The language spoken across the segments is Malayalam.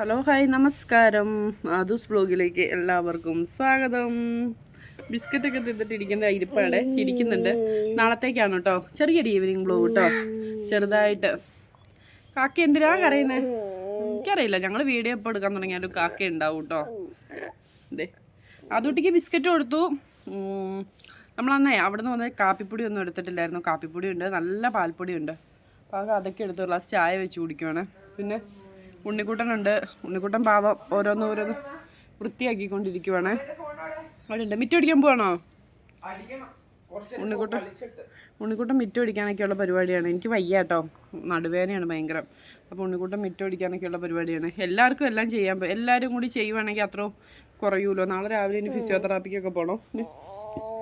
ഹലോ ഹായ് നമസ്കാരം. ആദൂസ് ബ്ലോഗിലേക്ക് എല്ലാവർക്കും സ്വാഗതം. ബിസ്ക്കറ്റൊക്കെ തിന്നിട്ടിരിക്കുന്ന ഇരിപ്പാടെ ചിരിക്കുന്നുണ്ട്. നാളത്തേക്കാണ് കേട്ടോ ചെറിയൊരു ഈവനിങ് ബ്ലോഗ് കേട്ടോ ചെറുതായിട്ട്. കാക്ക എന്തിനാ കരയുന്നത് എനിക്കറിയില്ല. ഞങ്ങൾ വീഡിയോ എപ്പോൾ എടുക്കാൻ തുടങ്ങിയാലും കാക്ക ഉണ്ടാവും കേട്ടോ അതെ അതുട്ടിക്ക് ബിസ്ക്കറ്റ് കൊടുത്തു. നമ്മളന്നേ അവിടെ നിന്ന് വന്ന കാപ്പിപ്പൊടി ഒന്നും എടുത്തിട്ടില്ലായിരുന്നു. കാപ്പിപ്പൊടി ഉണ്ട്. നല്ല പാൽപ്പൊടി ഉണ്ട്. അപ്പോൾ അതൊക്കെ എടുത്തു ഗ്ലാസ് ചായ വെച്ച് കുടിക്കുവാണ്. പിന്നെ ഉണ്ണിക്കുട്ടനുണ്ട് ഉണ്ണിക്കുട്ടൻ പാവം ഓരോന്ന് ഓരോന്ന് വൃത്തിയാക്കിക്കൊണ്ടിരിക്കുവാണേ അവിടെ ഉണ്ട് മിറ്റം അടിക്കാൻ പോവാണോ ഉണ്ണിക്കുട്ടൻ ഉണ്ണിക്കുട്ടൻ മിറ്റം അടിക്കാനൊക്കെയുള്ള പരിപാടിയാണ് എനിക്ക് വയ്യ കേട്ടോ നടുവേദനയാണ് ഭയങ്കരം അപ്പോൾ ഉണ്ണിക്കുട്ടൻ മിറ്റം അടിക്കാനൊക്കെയുള്ള പരിപാടിയാണ് എല്ലാവർക്കും എല്ലാം ചെയ്യാൻ എല്ലാവരും കൂടി ചെയ്യുവാണെങ്കിൽ അത്രയും കുറയൂലോ നാളെ രാവിലെ ഇനി ഫിസിയോതെറാപ്പിക്കൊക്കെ പോകണം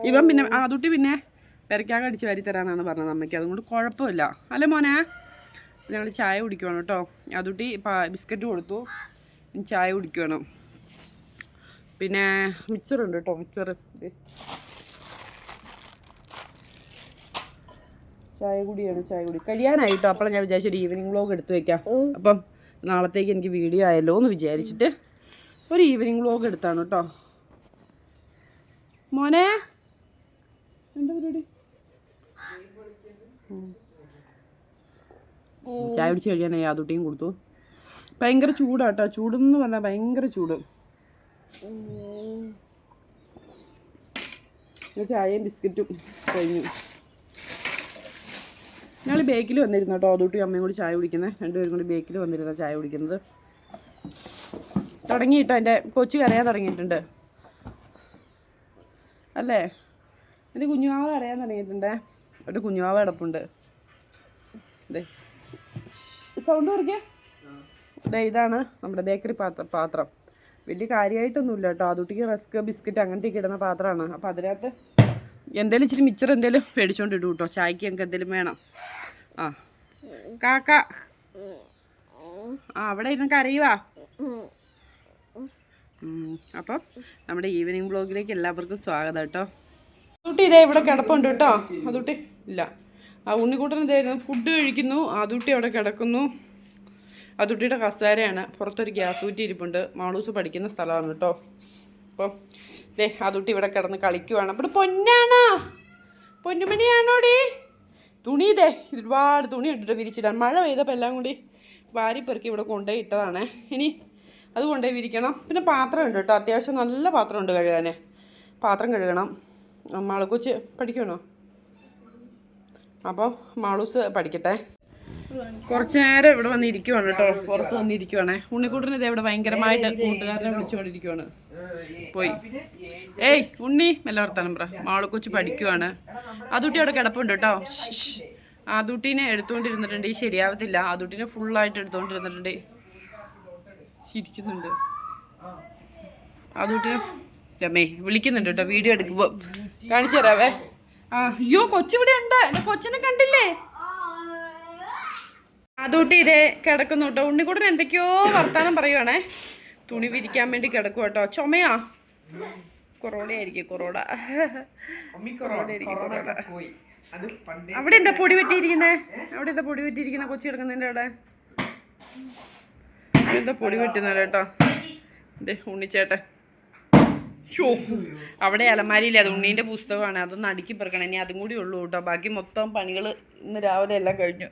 ഇവൻ പിന്നെ ആദുട്ടി പിന്നെ പെരക്കാകടിച്ച് അടിച്ച് വാരി തരാനാണ് പറഞ്ഞത് അമ്മയ്ക്ക് അതുകൊണ്ട് കുഴപ്പമില്ല അല്ലേ മോനെ ഞങ്ങൾ ചായ കുടിക്കുവാണ് കേട്ടോ. അതുട്ടി ബിസ്ക്കറ്റ് കൊടുത്തു. ചായ കുടിക്കുവാണ്. പിന്നെ മിച്ചറുണ്ട് കേട്ടോ മിച്ചർ. ചായ കുടിയാണ് ചായ കുടി. കഴിയാനായി കഴിയാനായിട്ടോ അപ്പോൾ ഞാൻ വിചാരിച്ചു ഒരു ഈവനിങ് വ്ലോഗ് എടുത്തു വെക്കാം. അപ്പം നാളത്തേക്ക് എനിക്ക് വീഡിയോ ആയല്ലോ എന്ന് വിചാരിച്ചിട്ട് ഒരു ഈവനിങ് വ്ലോഗ് എടുത്താണ് കേട്ടോ. മോനെ. എന്താ പരിപാടി. ചായ കുടിച്ച് കഴിയാൻ യാതൊട്ടിയും കൊടുത്തു. ഭയങ്കര ചൂടാട്ടോ. ചൂടെന്ന് പറഞ്ഞാൽ ഭയങ്കര ചൂട്. ചായയും ബിസ്ക്കറ്റും കഴിഞ്ഞു. ഞങ്ങൾ ബേക്കിൽ വന്നിരുന്നു കേട്ടോ. അതോട്ടി അമ്മയും കൂടി ചായ കുടിക്കുന്നത് രണ്ടുപേരും കൂടി ബേക്കിൽ വന്നിരുന്ന ചായ കുടിക്കുന്നത്. തുടങ്ങിയിട്ടോ? എന്റെ കൊച്ചു കരയാൻ തുടങ്ങിയിട്ടുണ്ട്. അല്ലേ? എന്റെ കുഞ്ഞുമാവ് കരയാൻ തുടങ്ങിയിട്ടുണ്ട്? ഒരു കുഞ്ഞുമാവ് കിടപ്പുണ്ട്. അതെ സൗണ്ട് കുറയ്ക്കേ അതെ ഇതാണ് നമ്മുടെ ബേക്കറി പാത്രം പാത്രം. വലിയ കാര്യമായിട്ടൊന്നുമില്ല കേട്ടോ. അതുട്ടിക്ക് റസ്ക് ബിസ്ക്കറ്റ് അങ്ങനത്തെ ഇടുന്ന പാത്രമാണ്. അപ്പോൾ അതിനകത്ത് എന്തേലും ഇച്ചിരി മിച്ചർ എന്തേലും മേടിച്ചോണ്ട് ഇടും കേട്ടോ ചായക്ക് ഞങ്ങൾക്ക് എന്തേലും വേണം. ആ. കാക്ക. ആ അവിടെ ഇരുന്ന് കരയുവാ. അപ്പം നമ്മുടെ ഈവനിങ് ബ്ലോഗിലേക്ക് എല്ലാവർക്കും സ്വാഗതം കേട്ടോ അതുട്ടി ഇതേ ഇവിടെ കിടപ്പുണ്ട് കേട്ടോ അതുട്ടി ഇല്ല. ആ ഉണ്ണിക്കൂട്ടൻ ഇതായിരുന്നു ഫുഡ് കഴിക്കുന്നു. അതുട്ടി അവിടെ കിടക്കുന്നു. അതുട്ടിയുടെ കസാരയാണ്. പുറത്തൊരു ഗ്യാസ് ഊറ്റി ഇരിപ്പുണ്ട്. മാളൂസ് പഠിക്കുന്ന സ്ഥലമാണ് കേട്ടോ. അപ്പം ദേ അതുട്ടി ഇവിടെ കിടന്ന് കളിക്കുവാണ്. അപ്പോൾ പൊന്നാണോ? പൊന്നുമണിയാണോടി? തുണി ഇതേ ഒരുപാട് തുണി ഇട്ടിട്ട് വിരിച്ചിടാൻ. മഴ പെയ്തപ്പോൾ എല്ലാം കൂടി വാരി പെറുക്കി ഇവിടെ കൊണ്ടുപോയി ഇട്ടതാണ്. ഇനി അത് കൊണ്ടുപോയി വിരിക്കണം. പിന്നെ പാത്രം ഉണ്ട് കേട്ടോ. അത്യാവശ്യം നല്ല പാത്രമുണ്ട് കഴുകാൻ. പാത്രം കഴുകണം. മാളക്കൊച്ച് പഠിക്കണോ അപ്പോൾ മാളൂസ് പഠിക്കട്ടെ. കുറച്ച് നേരം ഇവിടെ വന്നിരിക്കുവാണ് കേട്ടോ. പുറത്ത് വന്നിരിക്കുവാണ്. ഉണ്ണിക്കൂട്ടിന് ഇത് ഇവിടെ ഭയങ്കരമായിട്ട് കൂട്ടുകാരനെ വിളിച്ചുകൊണ്ടിരിക്കുവാണ്. പോയി. ഏയ് ഉണ്ണി. മെല്ലെ വർത്താനം പറ. മാളക്കൊച്ചു പഠിക്കുവാണ്. അതുട്ടി അവിടെ കിടപ്പുണ്ട് കേട്ടോ. അതുട്ടീനെ എടുത്തുകൊണ്ടിരുന്നിട്ടുണ്ട്. ഈ ശരിയാവത്തില്ല. അതുട്ടീനെ ഫുള്ളായിട്ട് എടുത്തുകൊണ്ടിരുന്നിട്ടുണ്ട്. ചിരിക്കുന്നുണ്ട്. ആദൂട്ടിനെ രമേ വിളിക്കുന്നുണ്ട് കേട്ടോ. വീഡിയോ എടുക്കുമ്പോൾ കാണിച്ചു തരാവേ. അയ്യോ കൊച്ചിവിടെ ഉണ്ട്. എന്റെ കൊച്ചിനെ കണ്ടില്ലേ? അതൂട്ടി ഇതേ കിടക്കുന്നു കേട്ടോ. ഉണ്ണിക്കൂടൻ എന്തൊക്കെയോ വർത്താനം പറയുവാണേ. തുണി വിരിക്കാൻ വേണ്ടി കിടക്കും കേട്ടോ. ചുമയാ? കൊറോണ ആയിരിക്കും കൊറോണ. അവിടെ എന്താ പൊടി പറ്റിയിരിക്കുന്നേ അവിടെ എന്താ പൊടി പറ്റിയിരിക്കുന്ന കൊച്ചി കിടക്കുന്നതിന്റെ അവിടെ? എന്താ പൊടി പറ്റുന്നത് കേട്ടോ? ഉണ്ണിച്ചേട്ടൻ. ഷോ അവിടെ അലമാരിയില്ല? അത് ഉണ്ണീന്റെ പുസ്തകമാണ്. അതൊന്ന് അടുക്കി പെറുക്കണം. ഇനി അതും കൂടി ഉള്ളൂ കേട്ടോ. ബാക്കി മൊത്തം പണികൾ ഇന്ന് രാവിലെ എല്ലാം കഴിഞ്ഞു.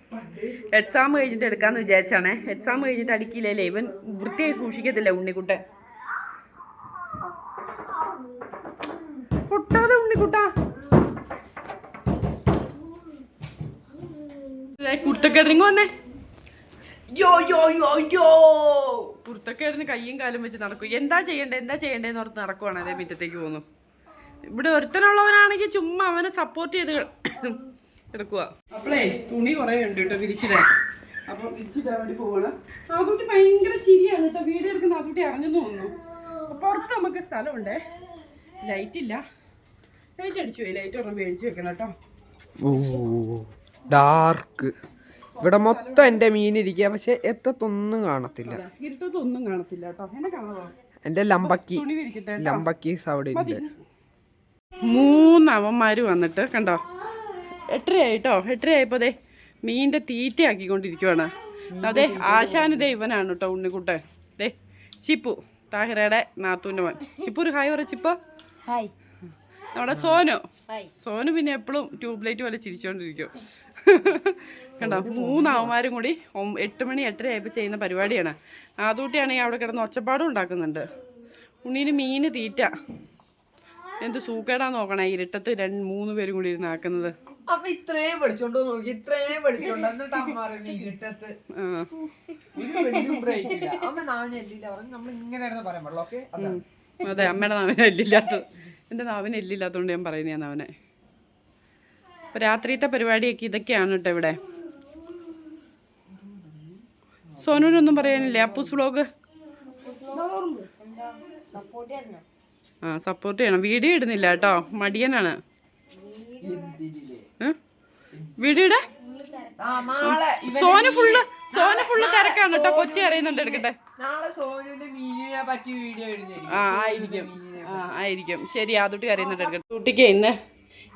എക്സാം കഴിഞ്ഞിട്ട് എടുക്കാമെന്ന് വിചാരിച്ചാണേ. എക്സാം കഴിഞ്ഞിട്ട് അടുക്കിയില്ലല്ലേ ഇവൻ വൃത്തിയായി സൂക്ഷിക്കത്തില്ല ഉണ്ണിക്കുട്ടൻ? പൊട്ടാതെ ഉണ്ണിക്കുട്ട. കുർത്തക്കേടിങ് വന്നേ. യോ യോ യോ യോ കുർത്തക്കേടിന് കയ്യും കാലും വെച്ച് നടക്കും. എന്താ ചെയ്യണ്ടേ എന്താ ചെയ്യണ്ടേന്ന് ഓർത്ത് നടക്കുവാണ് അതേ മുറ്റത്തേക്ക് പോകുന്നു. ഇവിടെ ഒരുത്തനുള്ളവനാണെങ്കിൽ ചുമ്മാ അവനെ സപ്പോർട്ട് ചെയ്ത് എടുക്കുക അപ്പളേ തുണി കുറേ ഉണ്ട് കേട്ടോ വിരിച്ചിടാൻ. അപ്പൊ വിരിച്ചിടാൻ വേണ്ടി പോവാണ്. അതുകൂട്ടി ഭയങ്കര ചിരിയാണ് കേട്ടോ. വീട് എടുക്കുന്ന അതുകൂട്ടി അറിഞ്ഞെന്ന് തോന്നുന്നു. അപ്പൊ പുറത്ത് നമുക്ക് സ്ഥലമുണ്ടേ. ലൈറ്റ് ഇല്ല. ലൈറ്റ് അടിച്ചു പോയി. ലൈറ്റ് ഒരെണ്ണം മേടിച്ചു വെക്കണം കേട്ടോ. ഓ ഡാർക്ക് ഇവിടെ മൊത്തം എന്റെ മീനിരിക്കുക പക്ഷെ എത്തത്തൊന്നും കാണത്തില്ല. ഇരുട്ടത്തൊന്നും കാണത്തില്ല കേട്ടോ. എന്നെ കാണാമോ എന്റെ ലമ്പക്കി ലമ്പക്കീസ് അവിടെ ഉണ്ട്. മൂന്ന് അവന്മാർ വന്നിട്ട് കണ്ടോ? എട്ടരയായിട്ടോ? എട്ടരയായപ്പോ അതെ മീനിന്റെ തീറ്റയാക്കിക്കൊണ്ടിരിക്കുവാണ്. അതെ ആശാനിതേ ഇവനാണ് കേട്ടോ ഉണ്ണിക്കുട്ടൻ. ദേ ചിപ്പു താഹിറയുടെ നാത്തൂന്റെ മോൻ. ചിപ്പു ഒരു ഹായ് പറ ചിപ്പോ. ഹായ്. നമ്മുടെ സോനു. സോനു പിന്നെ എപ്പോഴും ട്യൂബ്ലൈറ്റ് പോലെ ചിരിച്ചുകൊണ്ടിരിക്കും കണ്ടോ മൂന്ന് അവന്മാരും കൂടി എട്ട് മണി എട്ടര ആയപ്പോൾ ചെയ്യുന്ന പരിപാടിയാണ്. ആദൂട്ടിയാണെങ്കിൽ അവിടെ കിടന്ന് ഒച്ചപ്പാടും ഉണ്ടാക്കുന്നുണ്ട്. ഉണ്ണീന് മീന് തീറ്റ. എന്ത് സൂക്കേടാ നോക്കണേ ഇരുട്ടത്ത് രണ്ട് മൂന്ന് പേരും കൂടി ഇരുന്ന് ആക്കുന്നത്. അപ്പൊ ഇത്രയും വിളിച്ചോണ്ട് നോക്കി ഇത്രയും വിളിച്ചോണ്ട് എന്നിട്ട് അമ്മ ഇരുട്ടത്ത്. അമ്മ പറഞ്ഞു നമ്മൾ പറയാൻ പാടുള്ളൂ ഓക്കെ? അതെ അമ്മയുടെ നാവിനെല്ലില്ലാത്തത് എന്റെ നാവിന് എല്ലില്ലാത്തതുകൊണ്ട് ഞാൻ പറയുന്നതാണ് അവനെ അപ്പോൾ രാത്രിയത്തെ പരിപാടിയൊക്കെ ഇതൊക്കെയാണ് കേട്ടോ ഇവിടെ. സോനുവിനൊന്നും പറയാനില്ലേ? അപ്പൂസ് വ്ളോഗ് ആ സപ്പോർട്ട് ചെയ്യണം. വീഡിയോ ഇടുന്നില്ല കേട്ടോ. മടിയനാണ്. വീഡിയോടെ ആ, സോന് ഫുള്ള് സോന് ഫുള്ള് തിരക്കാണ് കേട്ടോ. കൊച്ചി അറിയുന്നുണ്ട് എടുക്കട്ടെ. ആ ആയിരിക്കും. ആ ആയിരിക്കും. ശരി ആദുട്ടി അറിയുന്നുണ്ട് എടുക്കട്ടെ. കുട്ടിക്ക് ഇന്ന്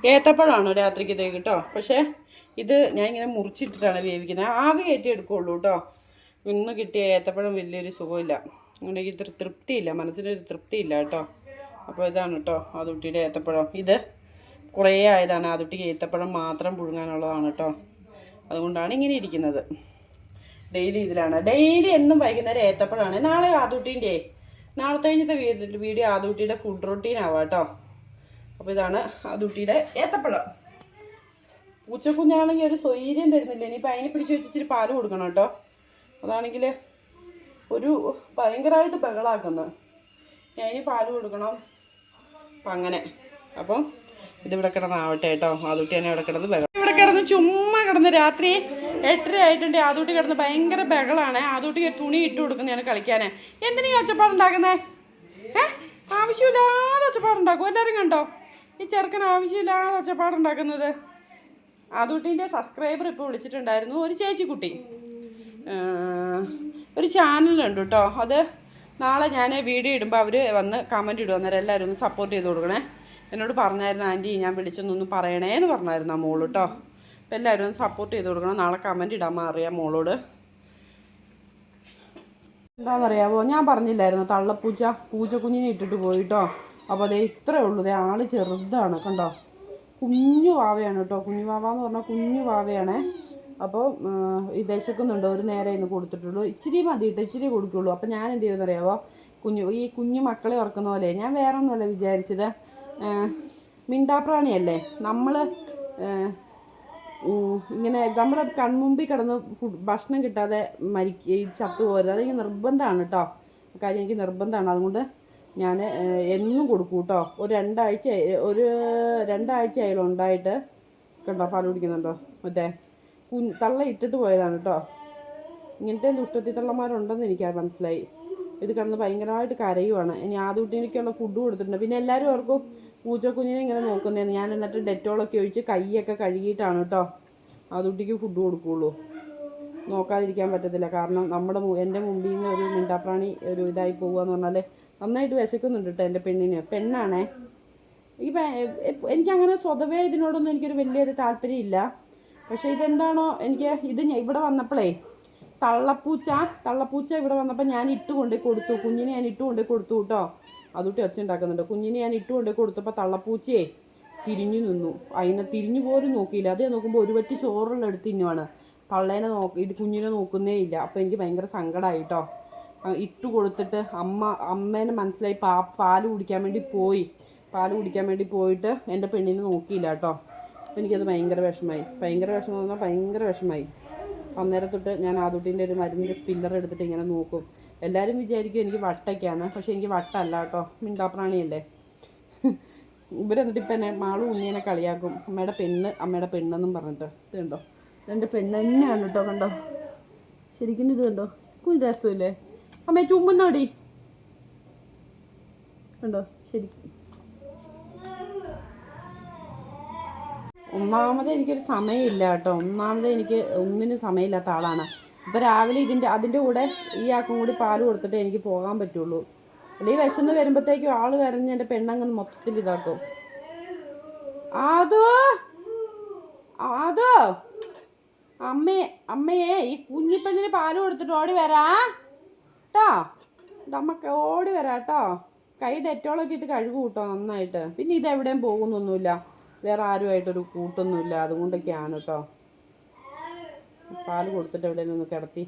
ഏത്തപ്പഴമാണോ രാത്രിക്കത്തേക്ക് കേട്ടോ? പക്ഷേ ഇത് ഞാൻ ഇങ്ങനെ മുറിച്ചിട്ടിട്ടാണ് വേവിക്കുന്നത്. ആവി കയറ്റി എടുക്കുള്ളൂ കേട്ടോ. ഇന്ന് കിട്ടിയ ഏത്തപ്പഴം വലിയൊരു സുഖമില്ല. എനിക്ക് ഇത്ര തൃപ്തിയില്ല. മനസ്സിനൊരു തൃപ്തിയില്ല കേട്ടോ. അപ്പോൾ ഇതാണ് കേട്ടോ ആതുട്ടിയുടെ ഏത്തപ്പഴം. ഇത് കുറേ ആയതാണ്. ആതുട്ടിക്ക് ഏത്തപ്പഴം മാത്രം പുഴുങ്ങാനുള്ളതാണ് കേട്ടോ. അതുകൊണ്ടാണ് ഇങ്ങനെ ഇരിക്കുന്നത്. ഡെയിലി ഇതിലാണ്. ഡെയിലി എന്നും വൈകുന്നേരം ഏത്തപ്പഴമാണ്. നാളെ ആതുട്ടീന്റെ നാളത്തെ കഴിഞ്ഞത്തെ വീഡിയോ ആതുട്ടിയുടെ ഫുഡ് റൊട്ടീൻ ആവാം കേട്ടോ. അപ്പോൾ ഇതാണ് ആദൂട്ടിയുടെ ഏത്തപ്പഴം. പൂച്ചക്കുഞ്ഞാണെങ്കിൽ ഒരു സ്വൈര്യം തരുന്നില്ല. ഇനിയിപ്പോൾ അതിനെ പിടിച്ച് വെച്ച് ഇച്ചിരി പാൽ കൊടുക്കണം കേട്ടോ. അതാണെങ്കിൽ ഒരു ഭയങ്കരമായിട്ട് ബഹളാക്കുന്നു. ഞാൻ ഇനി പാൽ കൊടുക്കണം. അപ്പം അങ്ങനെ. അപ്പം ഇതിവിടെ കിടന്നാവട്ടെ കേട്ടോ. ആദൂട്ടി തന്നെ ഇവിടെ കിടന്ന് ബഹളം. ഇവിടെ കിടന്ന് ചുമ്മാ കിടന്ന് രാത്രി എട്ടര ആയിട്ടുണ്ട്. ആദൂട്ടി കിടന്ന് ഭയങ്കര ബഹളാണ്. ആദൂട്ടി തുണി ഇട്ട് കൊടുക്കുന്നതാണ് കളിക്കാൻ എന്തിനാ ഈ ഒച്ചപ്പാടുണ്ടാക്കുന്നേ? ഏ? ആവശ്യമില്ലാതെ ഒച്ചപ്പാടുണ്ടാക്കും എല്ലാവരും കണ്ടോ? ഈ ചെറുക്കൻ ആവശ്യമില്ലാതെ ഒച്ചപ്പാടുണ്ടാക്കുന്നത്. അതുട്ടിന്റെ സബ്സ്ക്രൈബർ ഇപ്പോൾ വിളിച്ചിട്ടുണ്ടായിരുന്നു. ഒരു ചേച്ചിക്കുട്ടി. കുട്ടി ഒരു ചാനലുണ്ട് കേട്ടോ അത് നാളെ ഞാൻ വീഡിയോ ഇടുമ്പോൾ അവർ വന്ന് കമന്റ് ഇടും. അന്നേരം എല്ലാവരും ഒന്ന് സപ്പോർട്ട് ചെയ്ത് കൊടുക്കണേ. എന്നോട് പറഞ്ഞായിരുന്നു ആന്റി ഞാൻ വിളിച്ചൊന്നൊന്ന് പറയണേ എന്ന് പറഞ്ഞായിരുന്നു ആ മോൾ കേട്ടോ അപ്പം എല്ലാവരും ഒന്ന് സപ്പോർട്ട് ചെയ്ത് കൊടുക്കണം. നാളെ കമന്റ് ഇടാൻ അറിയാം മോളോട്. എന്താണെന്നറിയാമോ ഞാൻ പറഞ്ഞില്ലായിരുന്നു തള്ളപ്പൂച്ച പൂച്ച കുഞ്ഞിനെ ഇട്ടിട്ട് പോയിട്ടോ അപ്പോൾ അതേ ഇത്രേ ഉള്ളൂ. ദേ ആൾ ചെറുതാണ് കണ്ടോ? കുഞ്ഞു വാവയാണ് കേട്ടോ. കുഞ്ഞു വാവ എന്ന് പറഞ്ഞാൽ കുഞ്ഞു വാവയാണ്. അപ്പോൾ ഈ വിശക്കുന്നുണ്ട് ഒരു നേരെ ഇന്ന് കൊടുത്തിട്ടുള്ളൂ. ഇച്ചിരി മതി കേട്ടോ. ഇച്ചിരി കൊടുക്കുള്ളൂ. അപ്പോൾ ഞാൻ എന്ത് ചെയ്യുമെന്നറിയാമോ കുഞ്ഞു ഈ കുഞ്ഞു മക്കളെ ഉറക്കുന്ന പോലെ. ഞാൻ വേറെ ഒന്നുമല്ല വിചാരിച്ചത് മിണ്ടാപ്രാണിയല്ലേ? നമ്മൾ ഇങ്ങനെ നമ്മുടെ കൺമുമ്പിൽ കിടന്ന് ഭക്ഷണം കിട്ടാതെ മരിക്ക ചത്തു പോരുത്. അതെനിക്ക് നിർബന്ധമാണ് കേട്ടോ. കാര്യം എനിക്ക് നിർബന്ധമാണ്. അതുകൊണ്ട് ഞാൻ എന്നും കൊടുക്കും കേട്ടോ ഒരു രണ്ടാഴ്ച ഒരു രണ്ടാഴ്ച ആയാലും ഉണ്ടായിട്ട് കണ്ടോ പാൽ കുടിക്കുന്നുണ്ടോ? മറ്റേ കുഞ്ഞ് തള്ള ഇട്ടിട്ട് പോയതാണ് കേട്ടോ ഇങ്ങനത്തെ ദുഷ്ടത്തി തള്ളമാരുണ്ടെന്ന് എനിക്ക് മനസ്സിലായി. ഇത് കണ്ട് ഭയങ്കരമായിട്ട് കരയുവാണ്. ഇനി ആദ്യക്കുട്ടിക്കുള്ള ഫുഡ് കൊടുത്തിട്ടുണ്ട്. പിന്നെ എല്ലാവരും ഓർക്കും പൂച്ചക്കുഞ്ഞിനെ ഇങ്ങനെ നോക്കുന്നതെന്ന് ഞാൻ എന്നിട്ട് ഡെറ്റോളൊക്കെ ഒഴിച്ച് കൈയൊക്കെ കഴുകിയിട്ടാണ് കേട്ടോ ആദ്യക്കുട്ടിക്ക് ഫുഡ് കൊടുക്കുകയുള്ളൂ നോക്കാതിരിക്കാൻ പറ്റത്തില്ല. കാരണം നമ്മുടെ എന്റെ മുമ്പിൽ നിന്ന് ഒരു മിണ്ടാപ്രാണി ഒരു ഇതായി പോകുക എന്ന് പറഞ്ഞാൽ നന്നായിട്ട് വിശക്കുന്നുണ്ട് കേട്ടോ എന്റെ പെണ്ണിന്. പെണ്ണാണേ. ഈ പെ- എ- എനിക്കങ്ങനെ സ്വതവേ ഇതിനോടൊന്നും എനിക്കൊരു വലിയൊരു താല്പര്യമില്ല. പക്ഷേ ഇതെന്താണോ എനിക്ക് ഇത് ഇവിടെ വന്നപ്പോഴേ തള്ളപ്പൂച്ച തള്ളപ്പൂച്ച ഇവിടെ വന്നപ്പോൾ ഞാൻ ഇട്ട് കൊണ്ടേ കൊടുത്തു. കുഞ്ഞിനെ ഞാൻ ഇട്ട് കൊണ്ടേ കൊടുത്തു കേട്ടോ അതുകൊണ്ട് ഒച്ച ഉണ്ടാക്കുന്നുണ്ട്. കുഞ്ഞിനെ ഞാൻ ഇട്ട് കൊണ്ടേ കൊടുത്തപ്പോൾ തള്ളപ്പൂച്ചയെ തിരിഞ്ഞു നിന്നു. അതിനെ തിരിഞ്ഞു പോലും നോക്കിയില്ല. അതേ നോക്കുമ്പോൾ ഒരു പറ്റി ചോറുള്ള എടുത്ത് തിന്നുവാണ്. തള്ളേനെ നോക്കി ഇത് കുഞ്ഞിനെ നോക്കുന്നേ ഇല്ല. അപ്പോൾ എനിക്ക് ഭയങ്കര സങ്കടമായി കേട്ടോ ഇട്ട് കൊടുത്തിട്ട് അമ്മ അമ്മേനെ മനസ്സിലായി പാ പാൽ കുടിക്കാൻ വേണ്ടി പോയി. പാൽ കുടിക്കാൻ വേണ്ടി പോയിട്ട് എന്റെ പെണ്ണിനെ നോക്കിയില്ല കേട്ടോ. എനിക്കത് ഭയങ്കര വിഷമമായി. ഭയങ്കര വിഷമം എന്ന് പറഞ്ഞാൽ ഭയങ്കര വിഷമമായി. അന്നേരം തൊട്ട് ഞാൻ ആദുട്ടിന്റെ ഒരു മരുന്നിന്റെ സ്പില്ലർ എടുത്തിട്ട് ഇങ്ങനെ നോക്കും. എല്ലാവരും വിചാരിക്കും എനിക്ക് വട്ടയ്ക്കാണ്. പക്ഷേ എനിക്ക് വട്ടല്ല കേട്ടോ. മിണ്ടാപ്രാണിയല്ലേ. ഇവരെന്നിട്ട് ഇപ്പം എന്നെ മാളും ഉണ്ണിയനെ കളിയാക്കും. അമ്മയുടെ പെണ്ണ് അമ്മയുടെ പെണ്ണെന്നും പറഞ്ഞിട്ട്. ഇത് കണ്ടോ? എന്റെ പെണ്ണ് തന്നെയാണ് കേട്ടോ കണ്ടോ? ശരിക്കും ഇത് കണ്ടോ? കുഴി രസമില്ലേ? അമ്മയെ ചുമ്പുന്നോടി ഉണ്ടോ ശരിക്കും ഒന്നാമത് എനിക്കൊരു സമയമില്ല കേട്ടോ. ഒന്നാമത് എനിക്ക് ഒന്നിനും സമയമില്ലാത്ത ആളാണ്. ഇപ്പോൾ രാവിലെ ഇതിന്റെ അതിന്റെ കൂടെ ഈ ആക്കും കൂടി പാൽ കൊടുത്തിട്ട് എനിക്ക് പോകാൻ പറ്റുള്ളൂ. അല്ലെങ്കിൽ വിശന്ന് വരുമ്പോഴത്തേക്കും ആൾ കരഞ്ഞ് എന്റെ പെണ്ണങ്ങ് മൊത്തത്തിൽ ഇതാക്കും. ആദോ? ആദോ? അമ്മേ അമ്മയെ ഈ കുഞ്ഞിപ്പെണ്ണിന് പാൽ കൊടുത്തിട്ട് ഓടി വരാ. കേട്ടോ. നമുക്ക് ഓടി വരാം കേട്ടോ. കൈ ഡെറ്റോളൊക്കെ ഇട്ട് കഴുകു കൂട്ടോ നന്നായിട്ട്. പിന്നെ ഇത് എവിടെയും പോകുന്നൊന്നുമില്ല. വേറെ ആരുമായിട്ടൊരു കൂട്ടൊന്നുമില്ല. അതുകൊണ്ടൊക്കെയാണ് കേട്ടോ. പാൽ കൊടുത്തിട്ട് എവിടെ നിന്ന് കിടത്തി.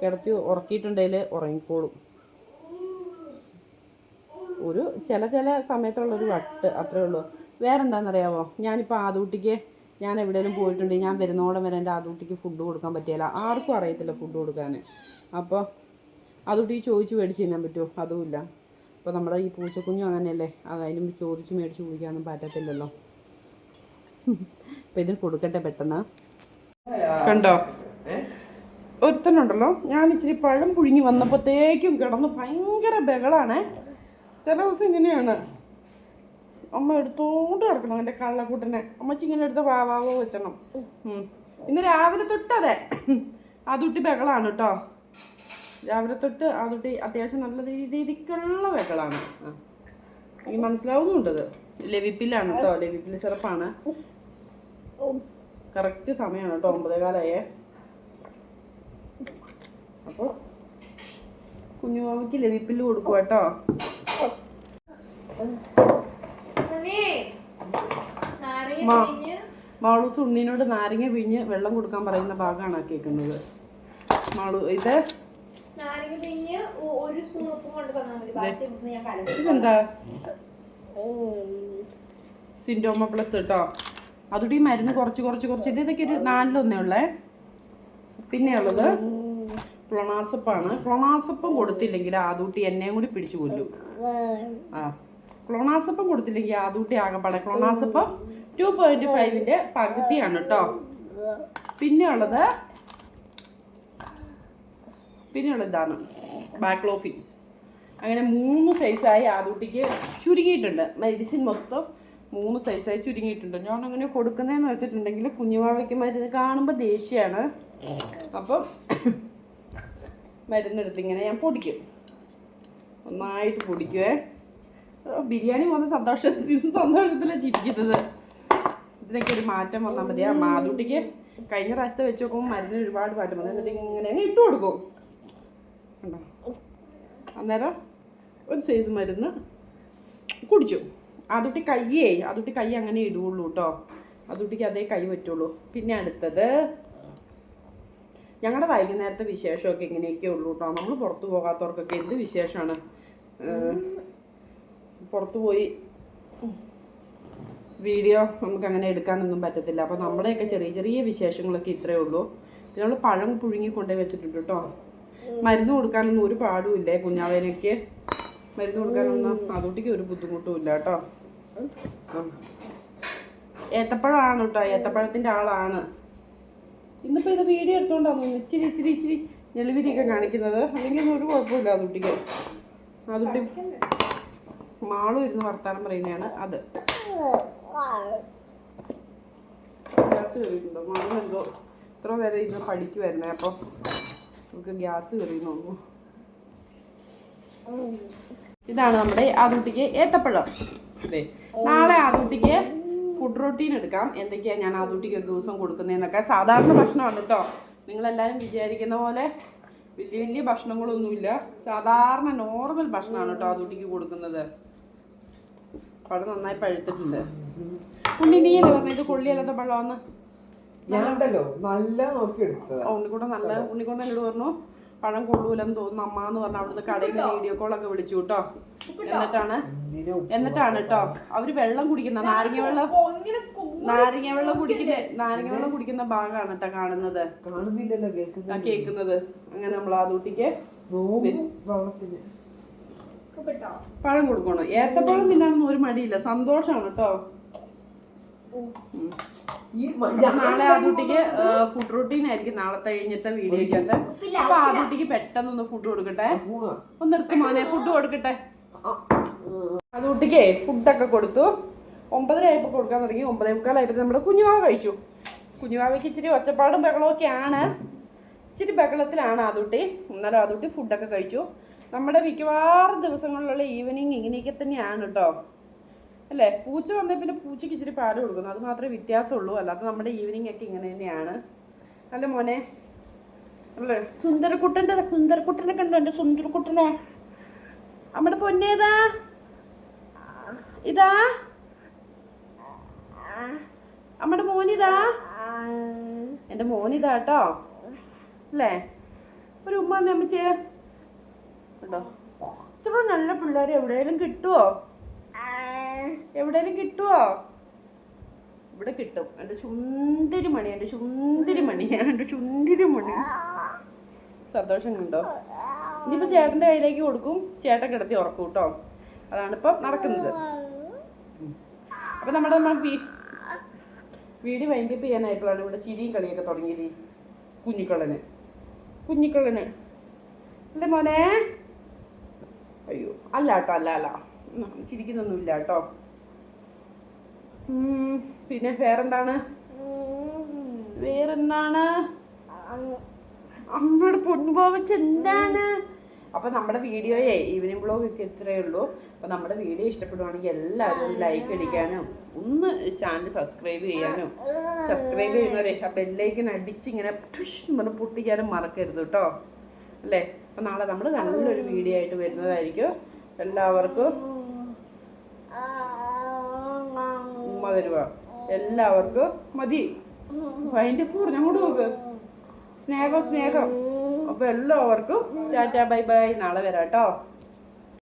കിടത്തി ഉറക്കിയിട്ടുണ്ടെങ്കിൽ ഉറങ്ങിക്കോളും. ഒരു ചില ചില സമയത്തുള്ളൊരു വട്ട് അത്രേ ഉള്ളൂ. വേറെ എന്താണെന്നറിയാവോ ഞാനിപ്പോൾ ആദൂട്ടിക്ക് ഞാൻ എവിടെയെങ്കിലും പോയിട്ടുണ്ടെങ്കിൽ ഞാൻ വരുന്നോളം വരെ എന്റെ ആദൂട്ടിക്ക് ഫുഡ് കൊടുക്കാൻ പറ്റിയില്ല. ആർക്കും അറിയത്തില്ല ഫുഡ് കൊടുക്കാൻ അപ്പോൾ ആദൂട്ടി ചോദിച്ച് മേടിച്ച് തിന്നാൻ പറ്റുമോ? അതുമില്ല. അപ്പോൾ നമ്മുടെ ഈ പൂച്ചക്കുഞ്ഞും അങ്ങനെയല്ലേ? അതായാലും ചോദിച്ച് മേടിച്ച് കുടിക്കാനൊന്നും പറ്റത്തില്ലല്ലോ. അപ്പോൾ ഇതിന് കൊടുക്കട്ടെ പെട്ടെന്ന്. കണ്ടോ? ഒരുത്തനുണ്ടല്ലോ. ഞാൻ ഇച്ചിരി പഴം പുഴുങ്ങി വന്നപ്പോഴത്തേക്കും കിടന്ന് ഭയങ്കര ബഹളാണേ. ചില ദിവസം ഇങ്ങനെയാണ്. അമ്മ എടുത്തോണ്ട് കിടക്കണം എന്റെ കള്ളക്കൂട്ടനെ. അമ്മച്ചി ഇങ്ങനെ എടുത്ത് വാവാവോ വെച്ചണം. ഇന്ന് രാവിലെ തൊട്ടതെ. അതെ അതുട്ടി ബഹളാണ് കേട്ടോ. രാവിലെ തൊട്ട് അതുട്ടി അത്യാവശ്യം നല്ല രീതിക്കുള്ള ആ. എനിക്ക് മനസ്സിലാവുന്നുണ്ടത്. ലവിപ്പിലാണ് കേട്ടോ ലവിപ്പിൽ സിറപ്പാണ് കറക്റ്റ് സമയമാണ് കേട്ടോ ഒമ്പതേ കാലായേ അപ്പോൾ കുഞ്ഞുമാമയ്ക്ക് ലവിപ്പിൽ കൊടുക്കുക കേട്ടോ മാളൂസ് ഉണ്ണിനോട് നാരങ്ങ പിഴിഞ്ഞ് വെള്ളം കൊടുക്കാൻ പറയുന്ന ഭാഗമാണ് കേൾക്കുന്നത് മാളു ഇത് ഒരു സ്പൂൺ ഉപ്പും കൊണ്ട് തന്നാൽ മതി. ബാക്കി ഞാൻ കലക്കി ഇതെന്താ? സിൻഡോമ പ്ലസ് കേട്ടോ അതുകൂടി ഈ മരുന്ന് കുറച്ച് കുറച്ച് കുറച്ച് ഇത് ഇതൊക്കെ ഒരു നാലിലൊന്നേ ഉള്ളേ. പിന്നെ ഉള്ളത് ക്ലോണാസപ്പാണ് ക്ലോണാസപ്പം കൊടുത്തില്ലെങ്കിൽ ആദൂട്ടി എന്നെയും കൂടി പിടിച്ചു കൊല്ലും. ആ. ക്ലോണാസപ്പം കൊടുത്തില്ലെങ്കിൽ ആദൂട്ടി ആകപ്പാടെ ക്ലോണാസപ്പം ടു പോയിന്റ് ഫൈവിന്റെ പകുതിയാണ് കേട്ടോ പിന്നെ ഉള്ളത് പിന്നെയുള്ളത് ഇതാണ് ബാക്ലോഫിൻ അങ്ങനെ മൂന്ന് സൈസായി ആദൂട്ടിക്ക് ചുരുങ്ങിയിട്ടുണ്ട്. മെഡിസിൻ മൊത്തം മൂന്ന് സൈസായി ചുരുങ്ങിയിട്ടുണ്ട്. ഞാൻ അങ്ങനെ കൊടുക്കുന്നതെന്ന് വെച്ചിട്ടുണ്ടെങ്കിൽ കുഞ്ഞുമാവയ്ക്ക് മരുന്ന് കാണുമ്പോൾ ദേഷ്യമാണ് അപ്പം മരുന്നെടുത്ത് ഇങ്ങനെ ഞാൻ പൊടിക്കും. നന്നായിട്ട് പൊടിക്കുവേ. ബിരിയാണി വന്ന സന്തോഷത്തിൽ സന്തോഷത്തിലാണ് ചിരിക്കുന്നത്. ഇതിനൊക്കെ ഒരു മാറ്റം വന്നാൽ മതി. ആ മാതൂട്ടിക്ക് കഴിഞ്ഞ പ്രാവശ്യത്തെ വെച്ച് നോക്കുമ്പോൾ മരുന്നിന് ഒരുപാട് മാറ്റം വന്നു. എന്നിട്ട് ഇങ്ങനെ ഇട്ട് കൊടുക്കും. അന്നേരം ഒരു സൈസ് മരുന്ന് കുടിച്ചു. അതുട്ടി കയ്യേ അതുട്ടി കൈ അങ്ങനെ ഇടുകയുള്ളൂ കേട്ടോ അതുട്ടിക്ക് അതേ കൈ പറ്റുള്ളൂ. പിന്നെ അടുത്തത് ഞങ്ങളുടെ വൈകുന്നേരത്തെ വിശേഷമൊക്കെ ഇങ്ങനെയൊക്കെ ഉള്ളൂ കേട്ടോ നമ്മൾ പുറത്തു പോകാത്തവർക്കൊക്കെ എന്ത് വിശേഷമാണ് പുറത്തു പോയി വീഡിയോ നമുക്ക് അങ്ങനെ എടുക്കാനൊന്നും പറ്റത്തില്ല. അപ്പോൾ നമ്മുടെയൊക്കെ ചെറിയ ചെറിയ വിശേഷങ്ങളൊക്കെ ഇത്രയേ ഉള്ളൂ. പിന്നെ നമ്മൾ പഴം പുഴുങ്ങി കൊണ്ടുപോയി വെച്ചിട്ടുണ്ട് കേട്ടോ മരുന്ന് കൊടുക്കാനൊന്നും ഒരു പാടുമില്ലേ കുഞ്ഞാവേനക്ക്? മരുന്ന് കൊടുക്കാനൊന്നും അതോട്ടിക്ക് ഒരു ബുദ്ധിമുട്ടും ഇല്ല കേട്ടോ. ഏത്തപ്പഴമാണ് കേട്ടോ ഏത്തപ്പഴത്തിന്റെ ആളാണ്. ഇന്നിപ്പോൾ ഇത് വീഡിയോ എടുത്തുകൊണ്ടാണ് ഇച്ചിരി ഇച്ചിരി ഇച്ചിരി ഞെളിവിരിയൊക്കെ കാണിക്കുന്നത്. അല്ലെങ്കിൽ ഒരു കുഴപ്പമില്ല അതുട്ടിക്ക് അതുട്ടി മാളും ഇരുന്ന് വർത്താനം പറയുന്നതാണ് അത്. ഗ്യാസ് കയറിയിട്ടുണ്ടോ മാളും എന്തോ ഇത്ര നേരം ഇരുന്ന് പഠിക്കുമായിരുന്നേ അപ്പോൾ നമുക്ക് ഗ്യാസ് കയറി നോക്കൂ ഇതാണ് നമ്മുടെ ആദൂട്ടിക്ക് ഏത്തപ്പഴം. അതെ നാളെ ആദൂട്ടിക്ക് ഫുഡ് റൊട്ടീൻ എടുക്കാം. എന്തൊക്കെയാണ് ഞാൻ ആദൂട്ടിക്ക് ഒരു ദിവസം കൊടുക്കുന്നതെന്നൊക്കെ. സാധാരണ ഭക്ഷണമാണ് കേട്ടോ നിങ്ങളെല്ലാവരും വിചാരിക്കുന്ന പോലെ വലിയ വലിയ ഭക്ഷണങ്ങളൊന്നുമില്ല. സാധാരണ നോർമൽ ഭക്ഷണമാണ് കേട്ടോ ആദൂട്ടിക്ക് കൊടുക്കുന്നത്. പഴം നന്നായി പഴുത്തിട്ടുണ്ട്. ഉണ്ണി നീ പറഞ്ഞത്? കൊള്ളിയല്ലാത്ത പഴമെന്ന്? ഞാൻ ഉണ്ടല്ലോ നല്ല നോക്കി എടുത്തത് ഉണ്ണിക്കൂടെ നല്ല ഉണ്ണിക്കൂടെ എന്നോട് പറഞ്ഞു പഴം കൊള്ളൂലെന്ന് തോന്നുന്നു അമ്മ എന്ന് പറഞ്ഞ. അവിടുന്ന് കടയിൽ വീഡിയോ കോളൊക്കെ വിളിച്ചു കേട്ടോ എന്നിട്ടാണ് എന്നിട്ടാണ് കേട്ടോ അവർ വെള്ളം കുടിക്കുന്ന നാരങ്ങ വെള്ളം നാരങ്ങ വെള്ളം കുടിക്കുന്ന നാരങ്ങ വെള്ളം കുടിക്കുന്ന ഭാഗമാണ് കേട്ടോ കാണുന്നത്. കാണുന്നില്ലല്ലോ കേൾക്കുന്നത്. അങ്ങനെ നമ്മൾ ആ ദൂട്ടിക്ക് പഴം കൊടുക്കണം. ഏത്തപ്പഴം തിന്നാനൊന്നും ഒരു മടിയില്ല. സന്തോഷമാണ് കേട്ടോ നാളെ ആ കുട്ടിക്ക് ഫുഡ് റൂട്ടീൻ ആയിരിക്കും. നാളത്തെ കഴിഞ്ഞിട്ട് വീഡിയോക്കകത്ത് അപ്പൊ ആ കുട്ടിക്ക് പെട്ടെന്നൊന്ന് ഫുഡ് കൊടുക്കട്ടെ? ഒന്ന് നിർത്തി മോനെ ഫുഡ് കൊടുക്കട്ടെ. ആ കുട്ടിക്ക് ഫുഡൊക്കെ കൊടുത്തു. ഒമ്പതര ആയപ്പോൾ കൊടുക്കാൻ തുടങ്ങി. ഒമ്പതേ മുക്കാലായപ്പോൾ നമ്മുടെ കുഞ്ഞുമാവ കഴിച്ചു. കുഞ്ഞുമാവയ്ക്ക് ഇച്ചിരി ഒച്ചപ്പാടും ബഹളവും ആണ്. ഇച്ചിരി ബഹളത്തിലാണ് ആദൂട്ടി എന്നാലും ആദൂട്ടി ഫുഡൊക്കെ കഴിച്ചു. നമ്മുടെ മിക്കവാറും ദിവസങ്ങളിലുള്ള ഈവനിങ് ഇങ്ങനെയൊക്കെ തന്നെയാണ് കേട്ടോ അല്ലേ? പൂച്ച വന്നേ പിന്നെ പൂച്ചയ്ക്ക് ഇച്ചിരി പാൽ കൊടുക്കുന്നു. അത് മാത്രമേ വ്യത്യാസമുള്ളൂ. അല്ലാതെ നമ്മുടെ ഈവനിങ് ഒക്കെ ഇങ്ങനെ തന്നെയാണ്. അല്ല മോനെ? അല്ലേ? സുന്ദരക്കുട്ടന്റെ സുന്ദരക്കുട്ടനെ കണ്ടോ? എന്റെ സുന്ദരക്കുട്ടനെ. നമ്മുടെ പൊന്നേതാ ഇതാ? നമ്മുടെ മോനിതാ എന്റെ മോനിതാ കേട്ടോ. അല്ലേ? ഒരു ഉമ്മ നമ്മച്ചേ കേട്ടോ ഇത്ര നല്ല പിള്ളേർ എവിടെയെങ്കിലും കിട്ടുമോ എവിടെയെങ്കിലും കിട്ടുമോ ഇവിടെ കിട്ടും. എന്റെ ചുന്തിരി മണി എന്റെ ചുന്തിരി മണി എന്റെ ചുന്തിരി മണി. സന്തോഷം കണ്ടോ? ഇനിയിപ്പോൾ ചേട്ടന്റെ കയ്യിലേക്ക് കൊടുക്കും. ചേട്ടൻ കിടത്തി ഉറക്കും കേട്ടോ. അതാണ് ഇപ്പം നടക്കുന്നത്. അപ്പം നമ്മുടെ നമ്മൾ വീ വീഡിയോ വൈൻഡപ്പ് ചെയ്യാനായപ്പോഴാണ് ഇവിടെ ചിരിയും കളിയൊക്കെ തുടങ്ങിയത് കുഞ്ഞിക്കൊള്ളന്. കുഞ്ഞിക്കൊള്ളന്. അല്ലേ മോനെ? അയ്യോ. അല്ല കേട്ടോ അല്ല അല്ല. ചിരിക്കുന്നൊന്നുമില്ല കേട്ടോ. പിന്നെ വേറെന്താണ്? വേറെന്താണ്? അമ്മയുടെ പൊന്നുപോവച്ച് എന്താണ്? അപ്പൊ നമ്മുടെ വീഡിയോയെ ഈവനിങ് ബ്ലോഗ് ഒക്കെ ഇത്രയേ ഉള്ളൂ. അപ്പൊ നമ്മുടെ വീഡിയോ ഇഷ്ടപ്പെടുവാണെങ്കിൽ എല്ലാവരും ലൈക്ക് അടിക്കാനും ഒന്ന് ചാനൽ സബ്സ്ക്രൈബ് ചെയ്യാനും സബ്സ്ക്രൈബ് ചെയ്യുന്നവരെ ആ ബെല്ലേക്കിന് അടിച്ചിങ്ങനെ പറഞ്ഞ് പൊട്ടിക്കാനും മറക്കരുത് കേട്ടോ. അല്ലേ? അപ്പൊ നാളെ നമ്മൾ നല്ലൊരു വീഡിയോ ആയിട്ട് വരുന്നതായിരിക്കും. എല്ലാവർക്കും ഉമ്മ തരുക എല്ലാവർക്കും മതി. അതിന്റെ പൂർണ അങ്ങോട്ട് സ്നേഹം സ്നേഹം. അപ്പൊ എല്ലാവർക്കും ടാറ്റാ ബൈ ബൈ. നാളെ വരാട്ടോ